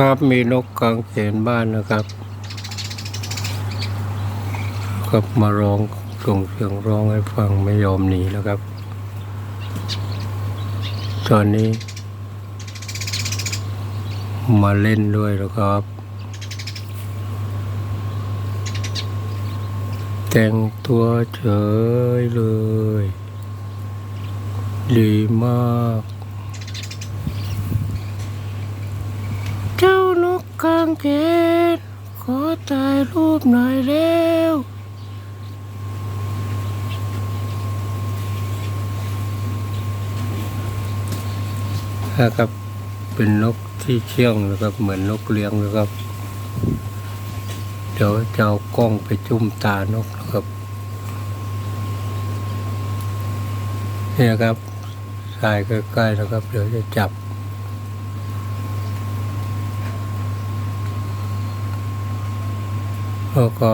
ครับมีนกกลางเขนบ้านนะครับครับมาร้องส่งเสียงร้องให้ฟังไม่ยอมหนีแล้วครับ ตอนนี้ มาเล่นด้วยแล้วครับ แต่งตัวเฉยเลย ดีมาก เจ้านกกางเขนขอถ่ายรูปหน่อยเร็วนะครับ เป็นนกที่เชื่องนะครับ เหมือนนกเลี้ยงนะครับ เดี๋ยวจะเอากล้องไปจุ่มตานกนะครับเนี่ยครับสายใกล้ๆนะครับ เดี๋ยวจะจับ แล้วก็